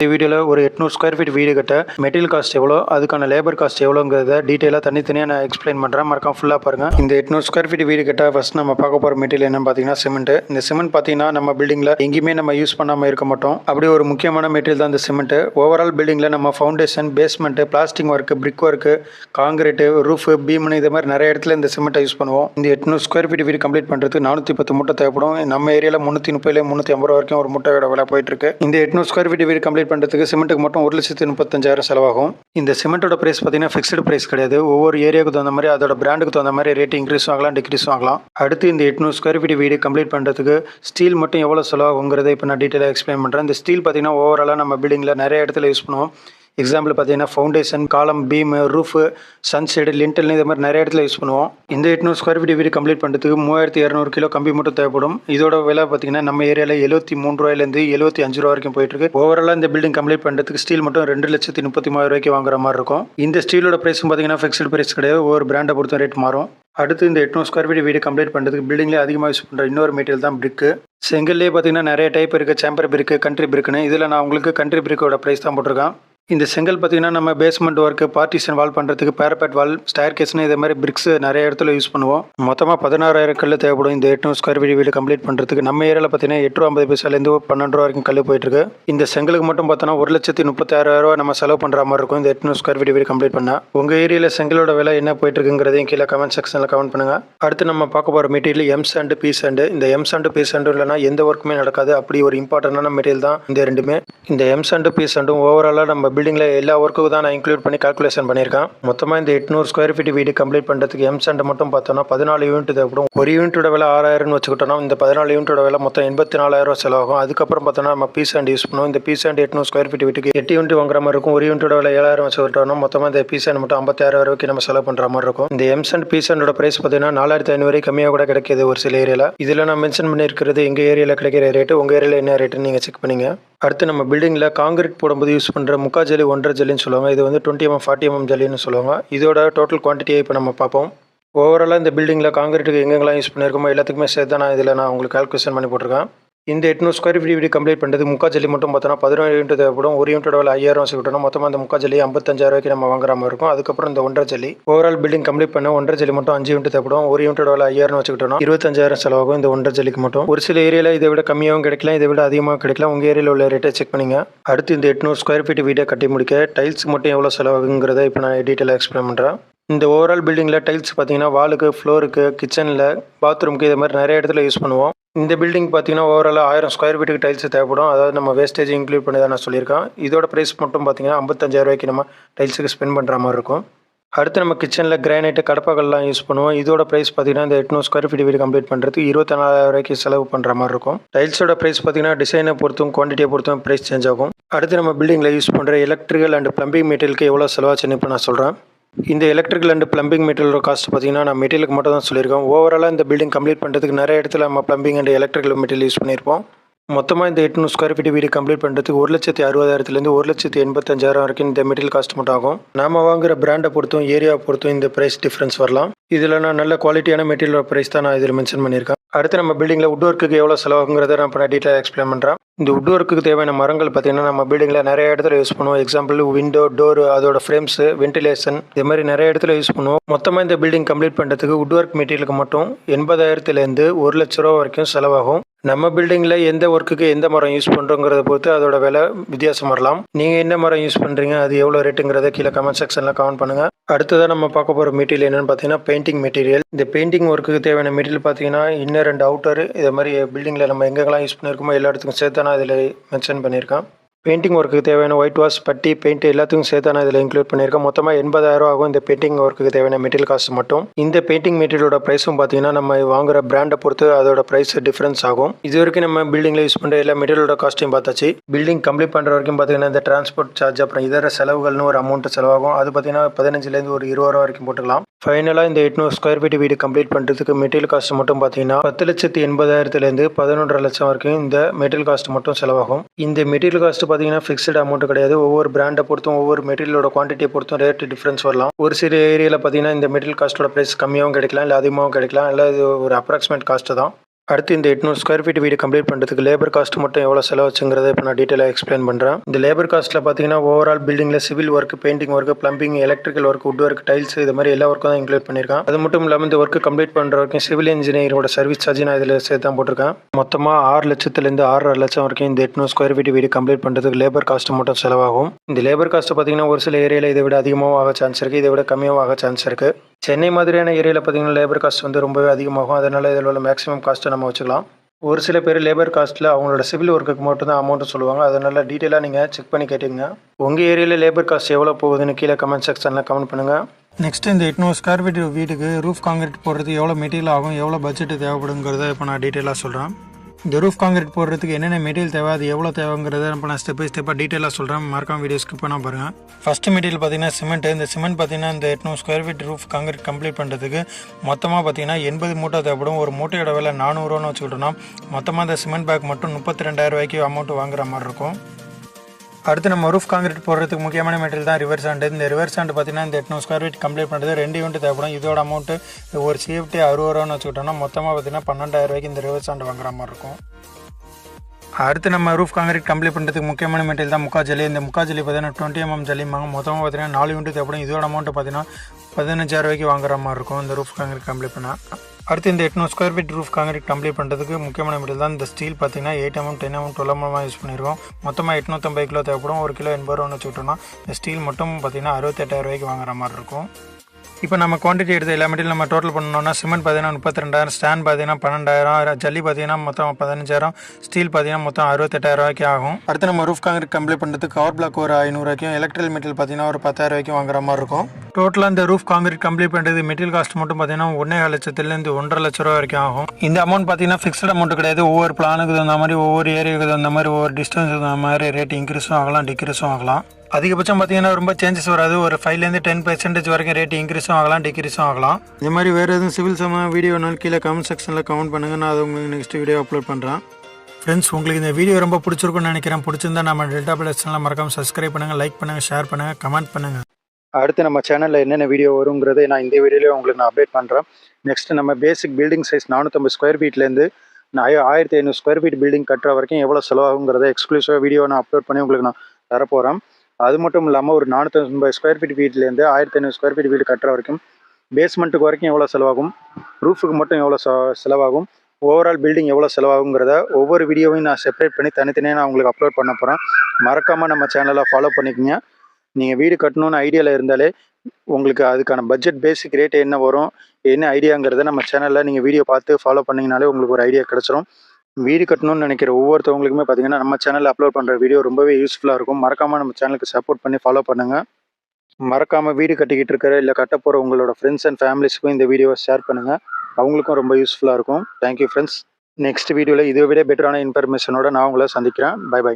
இந்த வீடியோவில் ஒரு எட்நூறு ஸ்கொயர் ஃபீட் வீடு கட்ட மெட்டீரியல் காஸ்ட் எவ்வளோ அதுக்கான லேபர் காஸ்ட் எவ்வளோங்கிறத டீட்டெயிலாக தனித்தனியாக நான் எக்ஸ்பிளைன் பண்ணுறேன் மறக்காம ஃபுல்லாக பாருங்கள் இந்த எட்நூறு ஸ்கொயர் ஃபீட் வீடு கட்ட ஃபஸ்ட் நம்ம பார்க்க போகிற மெட்டீரியல் என்னன்னு பார்த்தீங்கன்னா சிமெண்ட் இந்த சிமெண்ட் பார்த்தீங்கன்னா நம்ம பில்டிங்கில் எங்கேயுமே நம்ம யூஸ் பண்ணாமல் இருக்க மாட்டோம். அப்படி ஒரு முக்கியமான மெட்டீரியல் தான் இந்த சிமெண்ட் ஓவரால் பில்டிங்கில் நம்ம foundation basement plastic work brick work concrete roof பீம்னு இது மாதிரி நிறைய இடத்துல இந்த சிமெண்ட்டை யூஸ் பண்ணுவோம். இந்த எட்நூறு ஸ்கொயர் ஃபீட் வீடு கம்ப்ளீட் பண்ணுறதுக்கு நானூற்றி பத்து மூட்டை தேவைப்படும். நம்ம ஏரியாவில் முந்நூற்றி முப்பதுலேயே முந்நூற்றி ஐம்பது ரூபா வரைக்கும் ஒரு முட்டையோட விலை போயிட்டு இருக்கு. இந்த எட்நூறு ஸ்கொயர் ஃபீட் வீடு கம்ப்ளீட் பண்ணுறதுக்கு சிமெண்ட்டுக்கு மட்டும் ஒரு லட்சத்து முப்பத்தஞ்சாயிரம் செலவாகும். இந்த சிமெண்ட்டோட பிரைஸ் பார்த்தீங்கன்னா ஃபிக்ஸ்டு ப்ரைஸ் கிடையாது. ஒவ்வொரு ஏரியாவுக்கு தகுந்த மாதிரி அதோட பிராண்டுக்கு தகுந்த மாதிரி ரேட் இன்க்ரீஸ் ஆகலாம் டிக்ரீஸ் ஆகலாம். அடுத்து இந்த எட்நூறு ஸ்கொயர் ஃபீட் வீடு கம்ப்ளீட் பண்ணுறதுக்கு ஸ்டீல் மட்டும் எவ்வளோ செலவாகுங்கிறத இப்போ நான் டீட்டெயிலாக எக்ஸ்பிளைன் பண்ணுறேன் இந்த ஸ்டீல் பார்த்தீங்கன்னா ஓவராலாக நம்ம பில்டிங்கில் நிறைய இடத்துல யூஸ் பண்ணுவோம். எக்ஸாம்பிள் பார்த்தீங்கன்னா ஃபவுண்டேஷன் காலம் பீமு ரூஃபு சன்ஷேடு லிண்டல் இது மாதிரி நிறைய இடத்துல யூஸ் பண்ணுவோம். இந்த எட்நூறு ஸ்கொயர் ஃபீட் வீடு கம்ப்ளீட் பண்ணுறதுக்கு மூவாயிரத்தி இரநூறு கிலோ கம்பி மட்டும் தேவைப்படும். இதோட விலை பார்த்தீங்கன்னா நம்ம ஏரியாவில் எழுபத்தி மூணு ரூபாயிலேருந்து எழுபத்தி அஞ்சு ரூபா வரைக்கும் போயிட்டு இருக்கு. ஓவராலாக இந்த பில்டிங் கம்ப்ளீட் பண்ணுறதுக்கு ஸ்டீல் மட்டும் ரெண்டு லட்சத்தி முப்பத்தி மூணு ரூபாய்க்கு வாங்குற மாதிரி இருக்கும். இந்த ஸ்டீலோட ப்ரைஸும் பார்த்தீங்கன்னா ஃபிக்ஸ்டு ப்ரைஸ் கிடையாது. ஒவ்வொரு பிராண்டை பொறுத்த ரேட் மாறும். அடுத்து இந்த எட்நூறு ஸ்கொயர் ஃபீட் வீடு கம்ப்ளீட் பண்ணுறதுக்கு பில்டிங்லேயே அதிகமாக யூஸ் பண்ணுற இன்னொரு மெட்டீரியல் தான் பிரிக்கு செங்கல்லே பார்த்தீங்கன்னா நிறைய டைப் இருக்குது சேம்பர் பிரிக்கு கண்ட்ரி பிரிக்குன்னு இதில் நான் உங்களுக்கு கண்ட்ரி பிரிக்கோட ப்ரைஸ் தான் போட்டிருக்கேன். இந்த செங்கல் பார்த்தீங்கன்னா நம்ம பேஸ்மெண்ட் ஒர்க்கு பார்ட்டிஷன் வால் பண்ணுறதுக்கு பேரபேட் வால் ஸ்டயர் கேஸ்னு இதே மாதிரி பிரிக்ஸ் நிறைய இடத்துல யூஸ் பண்ணுவோம். மொத்தமாக பதினாறாயிரம் கல் தேவைப்படும். இந்த எட்நூறு ஸ்கொயர் ஃபீட் வீடு கம்ப்ளீட் பண்ணுறதுக்கு நம்ம ஏரியாவில் பார்த்தீங்கன்னா எட்டு ஐம்பது பைசாலேருந்து பன்னெண்டு ரூபா வரைக்கும் கல் போயிட்டுருக்கு. இந்த செங்கலுக்கு மட்டும் பார்த்தோன்னா ஒரு லட்சத்தி முப்பத்தாயிரம் ரூபா நம்ம செலவு பண்ணுற மாதிரி இருக்கும். இந்த எட்நூறு ஸ்கொயர் ஃபீட் வீடு கம்ப்ளீட் பண்ணால் உங்கள் ஏரியாவில் செங்கலோட விலை என்ன போயிட்டு இருக்குங்கிறதையும் கீழே கமெண்ட் செக்ஷனில் கமெண்ட் பண்ணுங்க. அடுத்து நம்ம பார்க்க போகிற material M sand P sand இந்த எம் சாண்டு பி சாண்டு இல்லைனா எந்த ஒர்க்குமே நடக்காது. அப்படி ஒரு இம்பார்ட்டண்டான மெட்டீரியல் தான். இந்த ரெண்டுமே. இந்த எம் சாண்டு பி சாண்டும் ஓவராலாக நம்ம பில்டிங்கில் எல்லா ஒர்க்கும் தான் நான் இன்க்ளூட் பண்ணி கால்குலேஷன் பண்ணியிருக்கேன். மொத்தமாக இந்த எட்நூறு ஸ்கொயர் ஃபீட் வீடு கம்ப்ளீட் பண்ணுறதுக்கு எம் சாண்டு மட்டும் பார்த்தோம்னா பதினாலு யூனிட் தேவைப்படும் ஒரு யூனிட்டோட விலை ஆறாயிரம்னு வச்சுக்கிட்டோம்னா இந்த பதினாலு யூனிட்டோட விலை மொத்தம் எண்பத்தி நாலாயிரம் செலவாகும். அதுக்கப்புறம் பார்த்தோம்னா நம்ம பீஸ் அண்ட் யூஸ் பண்ணுவோம். இந்த பீஸ் அண்ட் எட்நூறு ஸ்கொயர் ஃபீட் வீட்டுக்கு எட்டு யூனிட் வாங்குற மாதிரி இருக்கும். ஒரு யூனிட்டோட விலை ஏழாயிரம் வச்சுக்கிட்டோம்னா மொத்தமாக இந்த பீஸ் அண்ட் மட்டும் ஐம்பத்தாயிரம் வரைக்கும் நம்ம செலவு பண்ணுற மாதிரி இருக்கும். இந்த எம் சாண்ட் பீஸ் அண்டோட பிரைஸ் பார்த்தீங்கன்னா நாலாயிரத்தி ஐநூறு வரை கம்மியாக கூட கிடைக்கிது ஒரு சில ஏரியாவில் இதில் நான் மென்ஷன் பண்ணியிருக்கிறது எங்கள் ஏரியாவில் கிடைக்கிற ரேட்டு உங்கள் ஏரியாவில் என்ன ரேட்டுன்னு நீங்கள் செக் பண்ணிங்க. அடுத்து நம்ம பில்டிங்கில் காங்கிரீட் போடும்போது யூஸ் பண்ணுற முக்கால் முக்கா ஜல்லி ஒன்றரை ஜல்லின்னு சொல்லுவாங்க. இது வந்து டுவெண்ட்டி எம்எம் ஃபார்ட்டி எம்எம் ஜல்லின்னு சொல்லுவாங்க. இதோட டோட்டல் குவான்டிட்டியை இப்போ நம்ம பார்ப்போம். ஓவராலாக இந்த பில்டிங்கில் காங்கிரீட்டுக்கு எங்கெங்கெல்லாம் யூஸ் பண்ணியிருக்கோமோ எல்லாத்துக்குமே சேர்த்து தான் நான் இதில் நான் உங்களுக்கு கால்குலேஷன் பண்ணி போட்டிருக்கேன். இந்த எட்நூறு ஸ்கொயர் ஃபீட் வீடு கம்ப்ளீட் பண்ணுறது முக்கா ஜல்லி மட்டும் பார்த்தோன்னா பதினோரு யூனிட் தேவைப்படும். ஒரு யூனிட் விலை ஐயாயிரம் வச்சுக்கிட்டோம் மொத்தமாக அந்த முக்கா ஜல்லி ஐம்பத்தஞ்சாயிரம் நம்ம வாங்குற மாதிரி இருக்கும். அதுக்கப்புறம் இந்த ஒன்றரை ஜல்லி. ஓவரால் பில்டிங் கம்ப்ளீட் பண்ண ஒன்றரை ஜல்லி மட்டும் அஞ்சு யூனிட் தேவைப்படும். ஒரு யூனிட் விலை ஐயாயிரம் வச்சுக்கிட்டோம் இருபத்தஞ்சாயிரம் செலவாகும் இந்த ஒன்றரை ஜல்லிக்கு மட்டும். ஒரு சில ஏரியாவில் இதை விட கம்மியாகவும் கிடைக்கலாம் இதை விட அதிகமாக கிடைக்கலாம். உங்கள் ஏரியாவில் உள்ள ரேட்டை செக் பண்ணுங்க. அடுத்து இந்த எட்நூறு ஸ்கொயர் ஃபீட் வீடை கட்டி முடிக்க டைல்ஸ் மட்டும் எவ்வளோ செலவாகுங்கிறத இப்போ நான் டீட்டெயிலாக எக்ஸ்பிளைன் பண்ணுறேன் இந்த ஓவரால் பில்டிங்கில் டைல்ஸ் பார்த்தீங்கன்னா வாலுக்கு ஃப்ளோருக்கு கிச்சனில் பாத்ரூமுக்கு இதை மாதிரி நிறைய இடத்துல யூஸ் பண்ணுவோம். இந்த பில்டிங் பார்த்தீங்கன்னா ஓவரால் ஆயிரம் ஸ்கொயர் ஃபீட்டுக்கு டைல்ஸ் தேவைப்படும். அதாவது நம்ம வேஸ்டேஜ் இன்க்ளூட் பண்ணி தான் நான் சொல்லியிருக்கேன். இதோட ப்ரைஸ் மட்டும் பார்த்தீங்கன்னா ஐம்பத்தஞ்சாயிரரூவாய்க்கு நம்ம டைல்ஸுக்கு ஸ்பெண்ட் பண்ணுற மாதிரி இருக்கும். அடுத்து நம்ம கிச்சனில் கிரானைட்டு கடப்பாக்கள்லாம் யூஸ் பண்ணுவோம். இதோட ப்ரைஸ் பார்த்தீங்கன்னா இந்த எட்நூறு ஸ்கொயர் ஃபீட் வீடு கம்ப்ளீட் பண்ணுறதுக்கு இருபத்தி ரூபாய்க்கு செலவு பண்ணுற மாதிரி இருக்கும். டைல்ஸோட ப்ரைஸ் பார்த்தீங்கன்னா டிசைனை பொறுத்தும் குவான்டிட்டியை பொறுத்தும் ப்ரைஸ் சேஞ்ச் ஆகும். அடுத்து நம்ம பில்டிங்கில் யூஸ் பண்ணுற எலக்ட்ரிக்கல் அண்ட் ப்ளம்பிங் மெட்டீரியலுக்கு எவ்வளோ செலவாச்சுன்னு இப்போ நான் சொல்கிறேன் இந்த electrical and plumbing material cost பார்த்தீங்கன்னா நான் மெட்டீரியலுக்கு மட்டும் தான் சொல்லியிருக்கோம் ஓவராலாக இந்த பில்டிங் கம்ப்ளீட் பண்ணுறதுக்கு நிறைய இடத்துல நம்ம plumbing and electrical material use பண்ணியிருப்போம். மொத்தமாக இந்த எட்நூறு ஸ்கொயர் ஃபீட் வீடு கம்ப்ளீட் பண்ணுறதுக்கு ஒரு லட்சத்தி அறுபதாயிரத்துலேருந்து ஒரு லட்சத்தி எண்பத்தஞ்சாயிரம் வரைக்கும் இந்த மெட்டீரியல் காஸ்ட் மட்டும் ஆகும். நாம வாங்குற பிராண்டை பொறுத்தும் ஏரியாவை பொறுத்தும் இந்த ப்ரைஸ் டிஃப்ரென்ஸ் வரலாம். இதில் நான் நல்ல குவாலிட்டியான மெட்டீரியல் ப்ரைஸ் தான் நான் இதில் மென்ஷன் பண்ணியிருக்கேன். அடுத்து நம்ம பில்டிங்கில் உட் ஒர்க்குக்கு எவ்வளோ செலவாகுங்கிறத நான் இப்போ டீட்டெயில் எக்ஸ்பிளைன் பண்ணுறேன் இந்த உட் ஒர்க்குக்கு தேவையான மரங்கள் பார்த்தீங்கன்னா நம்ம பில்டிங்கில் நிறைய இடத்துல யூஸ் பண்ணுவோம். எக்ஸாம்பிள் விண்டோ டோர் அதோட ஃப்ரேம்ஸு வென்டிலேஷன் இது மாதிரி நிறைய இடத்துல யூஸ் பண்ணுவோம். மொத்தமாக இந்த பில்டிங் கம்ப்ளீட் பண்ணுறதுக்கு உட் ஒர்க் மெட்டீரியலுக்கு மட்டும் எண்பதாயிரத்துலேருந்து ஒரு லட்ச ரூபா வரைக்கும் செலவாகும். நம்ம பில்டிங்கில் எந்த ஒர்க்குக்கு எந்த மரம் யூஸ் பண்ணுறோங்கிறத பொறுத்து அதோட விலை வித்தியாசம் வரலாம். நீங்கள் என்ன மரம் யூஸ் பண்ணுறீங்க அது எவ்வளோ ரேட்டுங்கிறத கீழே கமெண்ட் செக்ஷனில் கமெண்ட் பண்ணுங்கள் அடுத்ததாக நம்ம பார்க்க போகிற மெட்டீரியல் என்னென்னு பார்த்தீங்கன்னா பெயிண்டிங் மெட்டீரியல் இந்த பெயிண்டிங் ஒர்க்குக்கு தேவையான மெட்டீரியல் பார்த்தீங்கன்னா இன்னர் அண்ட் அவுட்டர் இதை மாதிரி பில்டிங்கில் நம்ம எங்கெங்கெல்லாம் யூஸ் பண்ணியிருக்கோமோ எல்லா இடத்துக்கும் சேர்த்து நான் இதில் மென்ஷன் பண்ணியிருக்கேன். பெயிண்டிங் ஒர்க்குக்கு தேவையான ஒயிட் வாஷ் பட்டி பெயிண்ட் எல்லாத்துக்கும் சேர்த்து நான் இதில் இன்க்ளூட் பண்ணியிருக்கேன் மொத்தமாக எண்பதாயிரம் ஆகும் இந்த பெயிண்டிங் ஒர்க்குக்கு தேவையான மெட்டீரியல் காஸ்ட் மட்டும். இந்த பெயிண்டிங் மெட்டீரியலோட ப்ரைஸும் பார்த்தீங்கன்னா நம்ம வாங்குற பிராண்டை பொறுத்து அதோட ப்ரைஸ் டிஃப்ரென்ஸ் ஆகும். இது வரைக்கும் நம்ம பில்டிங்கில் யூஸ் பண்ணுற எல்லா மெட்டீரியலோட காஸ்ட்டையும் பார்த்தாச்சு. பில்டிங் கம்ப்ளீட் பண்ணுற வரைக்கும் பார்த்தீங்கன்னா இந்த டிரான்ஸ்போர்ட் சார்ஜ் அப்புறம் இதர செலவுகள்னு ஒரு அமௌண்ட் செலவாகும். அது பார்த்தீங்கன்னா பதினஞ்சுலேருந்து ஒரு இருபது ரூபா வரைக்கும் போட்டுக்கலாம். ஃபைனலாக இந்த எட்நூறு ஸ்கொயர் ஃபீட் வீடு கம்ப்ளீட் பண்ணுறதுக்கு மெட்டீரியல் காஸ்ட் மட்டும் பார்த்தீங்கன்னா பத்து லட்சத்தி எண்பதாயிரத்துலேருந்து பதினொன்றரை லட்சம் வரைக்கும் இந்த மெட்டீரியல் காஸ்ட் மட்டும் செலவாகும். இந்த மெட்டீரியல் காஸ்ட் பார்த்தீங்கன்னா ஃபிக்ஸ்டு அமௌண்ட் கிடையாது. ஒவ்வொரு பிராண்டை பொறுத்தும் ஒவ்வொரு மெட்டீரியலோட குவான்டிட்டியை பொறுத்தும் ரேட் டிஃப்ரென்ஸ் வரலாம். ஒரு சில ஏரியாவில் பார்த்தீங்கன்னா இந்த மெட்டீரியல் காஸ்ட்டோட ப்ரைஸ் கம்மியாகவும் கிடைக்கலாம் இல்லை அதிகமாகவும் கிடைக்கலாம் இல்லை இது ஒரு அப்ராக்சிமேட் காஸ்ட்டு தான். அடுத்து இந்த எட்நூறு ஸ்கொயர் ஃபீட் வீடு கம்ப்ளீட் பண்ணுறதுக்கு லேபர் காஸ்ட் மட்டும் எவ்வளோ செலவாச்சுங்கிறத இப்போ நான் டீட்டெயிலாக எக்ஸ்பிளைன் பண்ணுறேன் இந்த லேபர் காஸ்ட்டில் பார்த்தீங்கன்னா ஓவரால் பில்டிங்கில் civil work painting work plumbing electrical work wood work tiles இது மாதிரி எல்லா ஒர்க்கும் தான் இன்க்ளூட் பண்ணியிருக்கேன். அது மட்டும் இல்லாமல் இந்த ஒர்க்கு கம்ப்ளீட் பண்ணுற வரைக்கும் சிவில் இன்ஜினியரோட சர்வீஸ் சார்ஜ் நான் இதில் சேர்த்து தான் போட்டிருக்கேன். மொத்தமாக ஆறு லட்சத்துலேருந்து ஆறரை லட்சம் வரைக்கும் இந்த எட்நூறு ஸ்கொயர் ஃபீட் வீடு கம்ப்ளீட் பண்ணுறதுக்கு லேபர் காஸ்ட் மட்டும் செலவாகும். இந்த லேபர் காஸ்ட் பார்த்தீங்கன்னா ஒரு சில ஏரியாவில் இதை விட அதிகமாகவும் ஆக சான்ஸ் இருக்குது இதை விட கம்மியாகவும் ஆக சான்ஸ் இருக்குது சென்னை மாதிரியான ஏரியாவில் பார்த்தீங்கன்னா லேபர் காஸ்ட் வந்து ரொம்பவே அதிகமாகும். அதனால் இதில் உள்ள மேக்ஸிமம் காஸ்ட்டை நம்ம நம்ம வச்சுக்கலாம். ஒரு சில பேர் லேபர் காஸ்ட்டில் அவங்களோட சிவில் ஒர்க்குக்கு மட்டும் தான் அமௌண்ட்டு சொல்லுவாங்க. அதனால் டீட்டெயிலாக நீங்கள் செக் பண்ணி கேட்டுங்க உங்கள் ஏரியாவில் லேபர் காஸ்ட் எவ்வளோ போகுதுன்னு கீழே கமெண்ட் செக்ஷனில் கமெண்ட் பண்ணுங்கள் நெக்ஸ்ட் இந்த எட்நூறு ஸ்கொயர் ஃபீட் வீட்டுக்கு ரூஃப் காங்கிரீட் போடுறது எவ்வளோ மெட்டீரியல் ஆகும் எவ்வளோ பட்ஜெட் தேவைப்படுங்கிறத இப்போ நான் டீட்டெயிலாக சொல்கிறேன் இந்த ரூஃப் காங்கிரீட் போடுறதுக்கு என்னென்ன மெட்டீரியல் தேவை அது எவ்வளோ தேவைங்கிறத நம்ம நான் ஸ்டெப் பை ஸ்டெப்பாக டீட்டெயிலாக சொல்கிறேன் மறக்காம வீடியோ ஸ்கிப் பண்ணால் பாருங்கள் ஃபஸ்ட்டு மெட்டீரியல் பார்த்தீங்கன்னா சிமெண்ட் இந்த சிமெண்ட் பார்த்தீங்கன்னா இந்த எட்நூறு square feet roof concrete complete பண்ணுறதுக்கு மொத்தமாக பார்த்தீங்கன்னா எண்பது மூட்டை தேவைப்படும். ஒரு மூட்டையோட விலை நானூறுவான்னு வச்சுக்கிட்டோம்னா மொத்தமாக இந்த சிமெண்ட் பேக் மட்டும் முப்பத்தி ரெண்டாயிரம் ரூபாய்க்கு அமௌண்ட் வாங்குற மாதிரி இருக்கும். அடுத்து நம்ம ரூஃப் காங்கிரீட் போடுறதுக்கு முக்கியமான மெட்டீரியல் தான் ரிவர்ஸ் சாண்ட் இந்த ரிவர்ஸ் சாண்ட் பார்த்தீங்கன்னா இந்த எட்நூறு ஸ்கொயர் ஃபீட் கம்ப்ளீட் பண்ணுறது ரெண்டு யூனிட் தேவைப்படும். இதோட அமௌண்ட்டு ஒரு சேஃப்டி அறுபது ரூபான்னு வச்சுக்கிட்டோம்னா மொத்தமாக பார்த்தீங்கன்னா பன்னெண்டாயிரம் ரூபாய்க்கு இந்த ரிவர்ஸ் சாண்ட் வாங்குற மாதிரி இருக்கும். அடுத்து நம்ம ரூஃப் காங்கிரீட் கம்ப்ளீட் பண்ணுறதுக்கு முக்கியமான மெட்டீரியல் தான் முக்கா ஜல்லி. இந்த முக்கா ஜல்லி பார்த்தீங்கன்னா டுவெண்ட்டி எம்எம் mm ஜல்லிம்பாங்க மொத்தமாக பார்த்தீங்கன்னா நாலு யூனிட் தேவைப்படும் இதோட அமௌண்ட் பார்த்தீங்கன்னா பதினஞ்சாயிரம் ரூபாய்க்கு வாங்குற மாதிரி இருக்கும் இந்த ரூஃப் காங்கிரீட் கம்ப்ளீட் பண்ணால் அடுத்து இந்த எட்நூறு square feet roof concrete complete பண்ணுறதுக்கு முக்கியமான மெட்டீரியல் தான் இந்த ஸ்டீல் பார்த்தீங்கன்னா eight mm mm, mm, ten mm twelve mm use பண்ணியிருக்கோம் மொத்தமாக எட்நூற்றம்பது கிலோ தேவைப்படும். ஒரு கிலோ எண்பது ரூபான்னு வச்சுக்கிட்டோம்னா இந்த ஸ்டீல் மட்டும் பார்த்தீங்கன்னா அறுபத்தெட்டாயிரம் ரூபாய்க்கு வாங்குற மாதிரி இருக்கும். இப்போ நம்ம குவான்டிட்டி எடுத்து எல்லா மெட்டீரியல் நம்ம டோட்டல் பண்ணோம்னா சிமெண்ட் பார்த்தீங்கன்னா முப்பத்தி ரெண்டாயிரம் ஸ்டாண்ட் பார்த்தீங்கன்னா பன்னெண்டாயிரம் ஜல்லி பார்த்தீங்கன்னா மொத்தம் பதினஞ்சாயிரம் ஸ்டீல் பார்த்தீங்கன்னா மொத்தம் அறுபத்தெட்டாயிரம் ரூபாய்க்கு ஆகும். அடுத்து நம்ம ரூஃப் காங்கிரீட் கம்ப்ளீட் பண்ணுறதுக்கு கவர் பிளாக் ஒரு ஐநூறுவாய்க்கும் எலக்ட்ரிக்கல் மெட்டீரியல் பார்த்தீங்கன்னா ஒரு பத்தாயிரம் ரூபாய்க்கும் வாங்குற மாதிரி இருக்கும். டோட்டலாக இந்த ரூஃப் காங்கிரீட் கம்ப்ளீட் பண்ணுறது மெட்டீரியல் காஸ்ட் மட்டும் பார்த்தீங்கன்னா ஒன்றே லட்சத்துலேருந்து ஒன்றரை லட்ச ரூபா வரைக்கும் ஆகும். இந்த அமௌண்ட் பார்த்தீங்கன்னா ஃபிக்ஸ்ட் அமௌண்ட் கிடையாது. ஒவ்வொரு பிளானுக்கு தகுந்த மாதிரி ஒவ்வொரு ஏரியாவுக்கு தகுந்த மாதிரி ஒவ்வொரு டிஸ்டன்ஸுக்கு தகுந்த மாதிரி ரேட் இன்க்ரீஸும் ஆகலாம் டிக்ரீஸும் ஆகலாம். அதிகபட்சம் பார்த்தீங்கன்னா ரொம்ப சேஞ்சஸ் வராது. ஒரு ஃபைவ்லேருந்து டென் பர்சன்டேஜ் வரைக்கும் ரேட் இன்க்ரீஸும் ஆகலாம் டிக்ரீஸும் ஆகலாம். இந்த மாதிரி வேறு எதுவும் சிவில் சம்ம வீடியோனாலும் கீழே கமெண்ட் செக்ஷனில் கமெண்ட் பண்ணுங்கள் நான் அதை உங்களுக்கு நெக்ஸ்ட் வீடியோ அப்லோட் பண்ணுறேன் ஃப்ரெண்ட்ஸ் உங்களுக்கு இந்த வீடியோ ரொம்ப பிடிச்சிருக்குன்னு நினைக்கிறேன். பிடிச்சிருந்தா நம்ம டெல்டா பிளஸ் சேனலை மறக்காம சப்ஸ்கிரைப் பண்ணுங்கள் லைக் பண்ணுங்கள் ஷேர் பண்ணுங்கள் கமெண்ட் பண்ணுங்கள் அடுத்து நம்ம சேனலில் என்னென்ன வீடியோ வருங்கிறதை நான் இந்த வீடியோவில் உங்களுக்கு நான் அப்டேட் பண்ணுறேன் நெக்ஸ்ட் நம்ம பேசிக் பில்டிங் சைஸ் நானூற்றம்பது ஸ்கொயர் ஃபீட்லேருந்து நான் ஆய- ஆயிரத்தி ஐநூறு ஸ்கொயர் ஃபீட் பில்டிங் கட்டுற வரைக்கும் எவ்வளோ செலவாகுங்கிறத எக்ஸ்க்ளூசிவாக வீடியோ நான் அப்லோட் பண்ணி உங்களுக்கு நான் தரப்போகிறேன் அது மட்டும் இல்லாமல் ஒரு நானூற்றம்பது ஸ்கொயர் ஃபீட் வீட்லேருந்து ஆயிரத்தி ஐநூறு ஸ்கொயர் ஃபீட் வீடு கட்டுற வரைக்கும் பேஸ்மெண்ட்டுக்கு வரைக்கும் எவ்வளோ செலவாகும்? ரூஃபுக்கு மட்டும் எவ்வளோ செலவாகும்? ஓவரால் பில்டிங் எவ்வளோ செலவாகுங்கிறத ஒவ்வொரு வீடியோவையும் நான் செப்பரேட் பண்ணி தனித்தனியாக நான் உங்களுக்கு அப்லோட் பண்ண போகிறேன் மறக்காமல் நம்ம சேனலை ஃபாலோ பண்ணிக்கோங்க. நீங்கள் வீடு கட்டணும்னு ஐடியாவில் இருந்தாலே உங்களுக்கு அதுக்கான பட்ஜெட் பேசிக் ரேட் என்ன வரும் என்ன ஐடியாங்கிறத நம்ம சேனலில் நீங்கள் வீடியோ பார்த்து ஃபாலோ பண்ணிங்கனாலே உங்களுக்கு ஒரு ஐடியா கிடச்சிரும். வீடு கட்டணும்னு நினைக்கிற ஒவ்வொருத்தவங்களுக்குமே பார்த்தீங்கன்னா நம்ம சேனலில் அப்லோட் பண்ணுற வீடியோ ரொம்பவே யூஸ்ஃபுல்லாக இருக்கும். மறக்காமல் நம்ம சேனலுக்கு சப்போர்ட் பண்ணி ஃபாலோ பண்ணுங்கள் மறக்காமல் வீடு கட்டிக்கிட்டு இருக்கிற இல்லை கட்ட போகிற உங்களோட ஃப்ரெண்ட்ஸ் அண்ட் ஃபேமிலிஸ்க்கும் இந்த வீடியோவை ஷேர் பண்ணுங்கள் அவங்களுக்கும் ரொம்ப யூஸ்ஃபுல்லாக இருக்கும். தேங்க்யூ ஃப்ரெண்ட்ஸ் நெக்ஸ்ட் வீடியோவில் இதை விட பெட்டரான இன்ஃபர்மேஷனோட நான் உங்களை சந்திக்கிறேன். By by